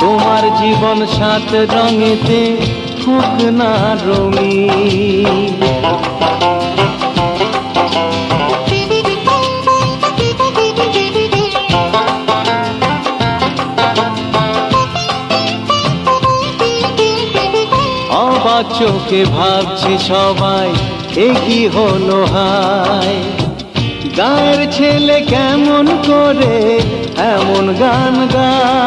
তোমার জীবন সাত রঙেতে হোক না অবাক চোখে ভাবছে সবাই, এ কি হলো হায়? গায়ের ছেলে কেমন করে এমন গান গায়?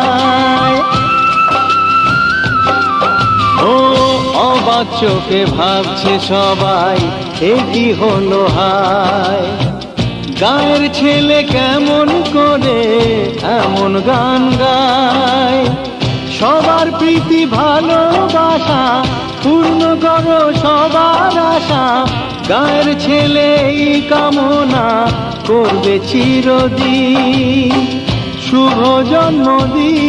অবাক চোখে ভাবছে সবাই, এ কি হলো হায়? গায়ের ছেলে কেমন করে এমন গান গায়? সবার প্রীতি, ভালোবাসা, পূর্ণ করো সবার আশা। গায়ের ছেলে এই কামনা করবে চিরদিন। শুভ জন্মদিন।